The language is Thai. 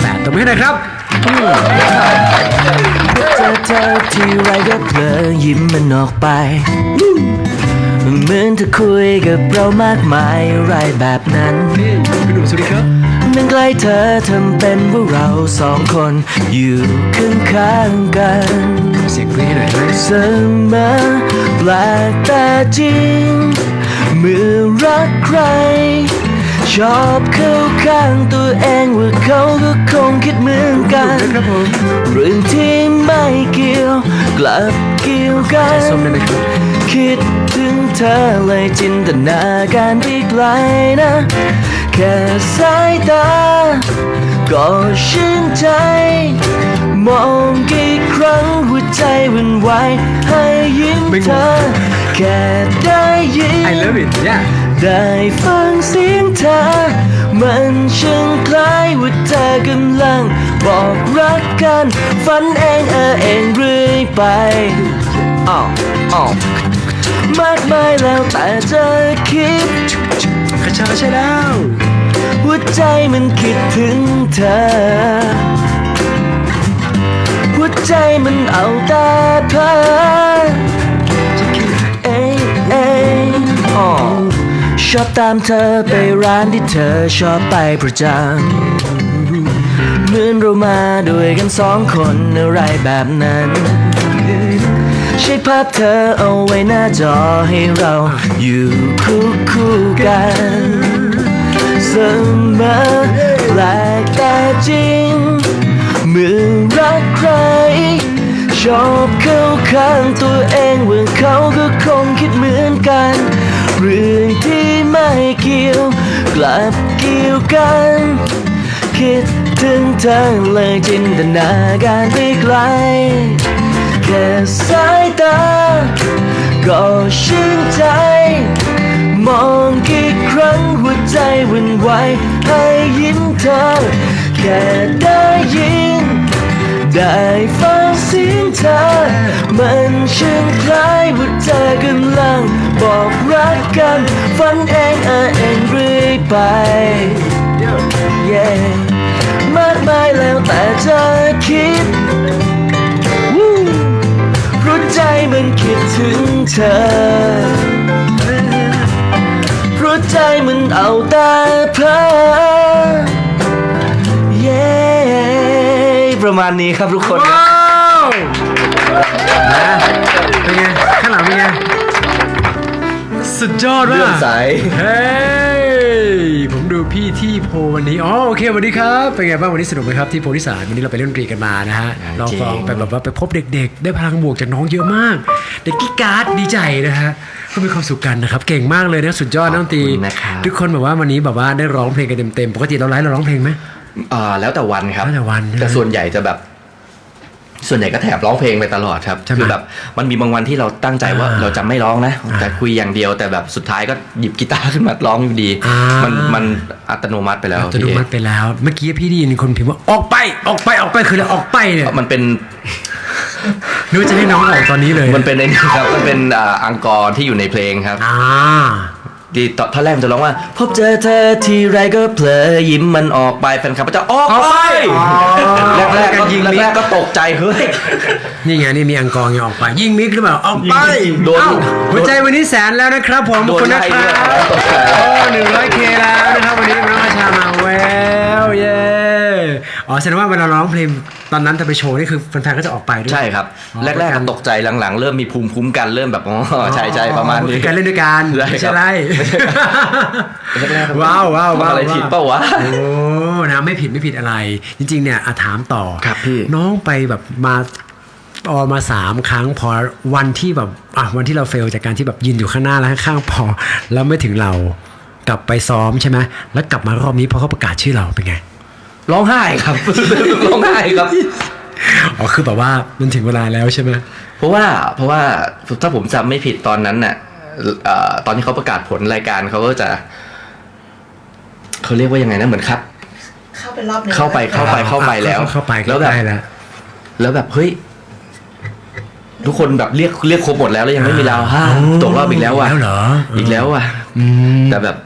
แปดตรงนี้นะครับอืมเจอเธอที่ไรก็เพลอยิ้มมันออกไป เหมือนเธอคุยกับเรามากมายอะไรแบบนั้นนี่คุณหนุ่มสวัสดีครับนั่งใกล้เธอทำเป็นว่าเราสองคนอยู่ข้างข้างๆกันเสียงเพลงหน่อยได้ไหมเสมอแปลกแต่จริง เมื่อรักใคร ชอบเข้าข้างตัวเองว่าเขาก็คงคิดเหมือนกันนะครับผมเรื่องที่ไม่เกี่ยว กลับเกี่ยวกันส้มได้ไหมครับคิดถึงเธอเลยจินตนาการที่ไกลนะ แค่สายตา ก็ชื่นใจ มองกี่ครั้งหัวใจหวันไหวให้ยิ้มเธอ แค่ได้ยิน I love it yeah ได้ฟังเสียงเธอ มันช่างคล้ายว่าเธอกำลัง บอกรักกัน ฝันเองเออเองเรื่อยไปอ้าวอ้าวมากมายแล้วแต่จะคิดกระชาใช่แล้วหัวใจมันคิดถึงเธอ หัวใจมันเอาแต่เพ้อ ชอบตามเธอไปร้านที่เธอชอบไปประจำเหมือนเรามาด้วยกันสองคนอะไรแบบนั้น ใช้ภาพเธอเอาไว้หน้าจอให้เราอยู่คู่คู่กันเสมอแปลกแต่จริงเมื่อรักใคร ชอบเข้าข้างตัวเองว่าเขาก็คงคิดเหมือนกัน เรื่องที่ เกี่ยว กลับเกี่ยวกัน คิดถึงเธอเลยจินตนาการไปไกล แค่สายตา ก็ชื่นใจ มองกี่ครั้งหัวใจหวันไหวให้ยิ้มเธอ แค่ได้ยิน ได้ฟังเสียงเธอ มันช่างคล้ายว่าเธอกำลังบอกรักกัน ฝันเองออเองเรื่อยไป yeah มากมายแล้วแต่จะคิดราะใจมันคิดถึงเธอราะใจมันเอาแต่เพ้อเย้ประมาณนี้ครับทุกคนครับ นะเป็นไงข้างหลังเป็นไงสุดยอดว่ะเลื่อมใสเฮ้ยผมดูพี่ที่โพวันนี้อ๋อโอเคสวัสดีครับเป็นไงบ้างวันนี้สนุกไหมครับที่โพธิสารวันนี้เราไปเล่นดนตรีกันมานะฮะลองฟังไปแบบว่าไปพบเด็ก ๆ ได้พลังบวกจากน้องเยอะมาก เด็กกิ๊กการ์ดดีใจนะฮะก็มีความสุขกันนะครับเก่งมากเลยนะสุดยอดนะดนตรีขอบคุณนะครับทุกคนแบบว่าวันนี้แบบว่าได้ร้องเพลงกันเต็มๆปกติเราไลฟ์เราร้องเพลงไหมอ่าแล้วแต่วันครับแล้วแต่วันใช่ไหมแต่ส่วนใหญ่จะแบบ ส่วนใหญ่ก็แถบร้องเพลงไปตลอดครับใช่ไหมคือแบบมันมีบางวันที่เราตั้งใจว่าอ่าเราจะไม่ร้องนะอ่าแต่คุยอย่างเดียวแต่แบบสุดท้ายก็หยิบกีตาร์ขึ้นมาร้องอยู่ดีอ่ามัมันมันอัตโนมัติไปแล้วจะดูพี่มันไปแล้ว เมื่อกี้พี่ได้ยินคนพิมพ์ว่าออกไปออกไปออกไปคืออะไรออกไปเนี่ยมันเป็นนึกว่าจะให้น้องออกตอนนี้เลย มันเป็นไอ้นี่ครับมันเป็นอ่าอังกอร์ที่อยู่ในเพลงครับอ่า ที่ตอนท่อนแรกมันจะร้องว่า พบเจอเธอทีไรก็เพลอยิ้มมันออกไปแฟนคลับก็จะออกออกไปไปแรกๆก็ยิยิงงมิกแรกๆก็ตกใจเฮ้ย นี่ไงนี่มีอังกอร์ไงออกไป ยิงมิกหรือเปล่าออกไปโดน เอ้าหัวใจวันนี้แสนแล้วนะครับผมขอบคุณนะคโดนไล่รับด้วยตกใจ โอ้หนึ่งร้อยเคแล้วนะครับวันนี้น้องอาชามาแววเย้อ๋อแสดงว่าเวลาเราร้องเพลง ตอนนั้นจะไปโชว์นี่คือแฟนๆก็จะออกไปด้วย ใช่ครับ อ๋อแรกๆก็ตกใจหลังๆ เริ่มมีภูมิคุ้มกันเริ่มแบบอ๋อใช่ใช่ประมาณนี้ คือการเล่นด้วยกันใช่ไม่ครัใช่บไรแรกๆว้าวว้าวว้าวทำอะไรผิดเปล่าวะ โอ้นะไม่ผิดไม่ผิดอะไร จริง ๆ เนี่ยอะถามต่อครับพี่ น้องไปแบบมาออกมาสามครั้งพอวันที่แบบอะวันที่เราเฟลจากการที่แบบยืนอยู่ข้างหน้าแล้วข้างๆพอ แล้วไม่ถึงเรากลับไปซ้อมใช่ไหมแล้วกลับมารอบนี้พอเขาประกาศชื่อเราเป็นไง ร้องไห้ครับ ร้องไห้ครับ อ๋อคือแบบว่ามันถึงเวลาแล้วใช่ไหมเพราะว่าเพราะว่าถ้าผมจำไม่ผิดตอนนั้นน่ะเอ่อตอนที่เขาประกาศผลรายการเขาก็จะเขาเรียกว่ายังไงนะเหมือนครับเข้าไปรอบหนึงเข้าไปเข้าไปเข้าไปแล้วเข้าไปแล้วแบบ ได้แล้ว แล้วแบบเฮ้ยทุกคนแบบเรียกเรียกครบหมดแล้วแล้วยังไม่มีเราห้าตกรอบอีกแล้วว่ะแล้วเหรออีกแล้วว่ะอืมแต่แบบ